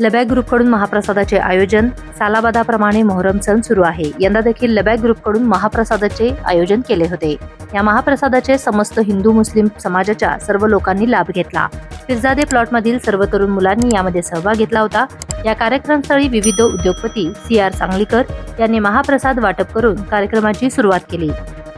लबॅक ग्रुपकडून महाप्रसादाचे आयोजन सालाबादाप्रमाणे मोहरम सण सुरू आहे. यंदा देखील लबॅक ग्रुपकडून महाप्रसादाचे आयोजन केले होते. या महाप्रसादाचे समस्त हिंदू मुस्लिम समाजाच्या सर्व लोकांनी लाभ घेतला. पिरजादे प्लॉटमधील सर्व तरुण मुलांनी यामध्ये सहभाग घेतला होता. या कार्यक्रमस्थळी विविध उद्योगपती सी आर सांगलीकर यांनी महाप्रसाद वाटप करून कार्यक्रमाची सुरुवात केली.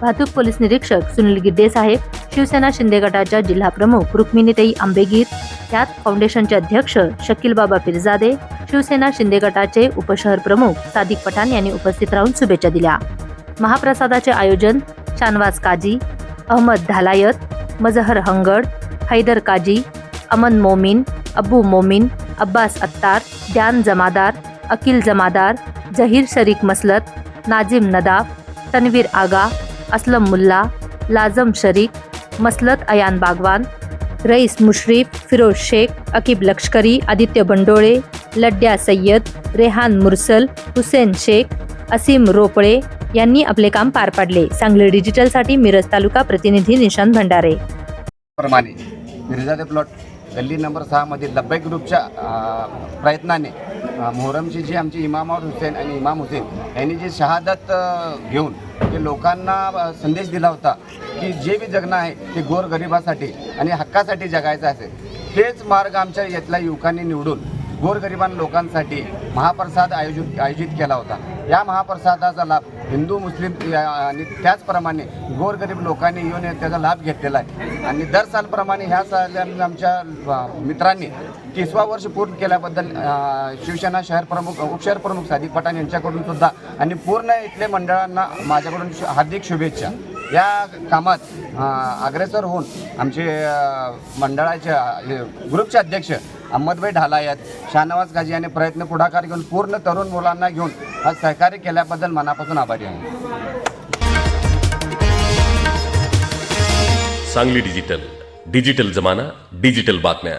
वाहतूक पोलीस निरीक्षक सुनील गिड्डे साहेब शिवसेना शिंदे गटाच्या जिल्हा प्रमुख रुक्मिणीताई आंबेगीर त्यात फाउंडेशनचे अध्यक्ष शकील बाबा पिरजादे शिवसेना शिंदे गटाचे उपशहर प्रमुख सादिक पठाण यांनी उपस्थित राहून शुभेच्छा दिल्या. महाप्रसादाचे आयोजन शानवाज काजी अहमद धालायत मजहर हंगड हैदर काजी अमन मोमीन अब्बू मोमीन अब्बास अत्तार द्यान जमादार अकिल जमादार जहीर शरीक मसलत नाजिम नदाफ तन्वीर आगा असलम मुल्ला लाजम शरीक मसलत अयान बागवान रईस मुश्रीफ फिरोज शेख अकीब लष्करी आदित्य बंडोळे लड्ड्या सय्यद रेहान मुरसल हुसेन शेख असीम रोपळे यांनी आपले काम पार पाडले. सांगली डिजिटलसाठी मिरज तालुका प्रतिनिधी निशांत भंडारे. प्रमाणे. प्लॉट गल्ली नंबर सहामधील लब्बैक ग्रुपच्या प्रयत्नाने मोहरमची जी आमची इमामावर हुसेन आणि इमाम हुसेन यांनी जी शहादत घेऊन जे लोकांना संदेश दिला होता की जे बी जगणं आहे ते गोरगरिबासाठी आणि हक्कासाठी जगायचं असेल तेच मार्ग आमच्या यातल्या युवकांनी निवडून गोरगरिबां लोकांसाठी महाप्रसाद आयोजित आयोजित केला होता. या महाप्रसादाचा लाभ हिंदू मुस्लिम आणि त्याचप्रमाणे गोरगरीब लोकांनी येऊन त्याचा लाभ घेतलेला आहे. आणि दर सालप्रमाणे ह्या साली आमच्या मित्रांनी तिसवा वर्ष पूर्ण केल्याबद्दल शिवसेना शहर प्रमुख उपशहर प्रमुख सादिक पठाण यांच्याकडून सुद्धा आणि पूर्ण इथले मंडळांना माझ्याकडून हार्दिक शुभेच्छा. या कामात अग्रेसर होऊन आमचे मंडळाच्या मंडळाचे ग्रुपचे अध्यक्ष अहमदभाई ढालायत शाहनवाज गाजी यांनी प्रयत्न पुढाकार घेऊन पूर्ण तरुण मुलांना घेऊन आज सहकार्य केल्याबद्दल मनापासून आभारी आहे. सांगली डिजिटल. डिजिटल जमाना डिजिटल बातम्या.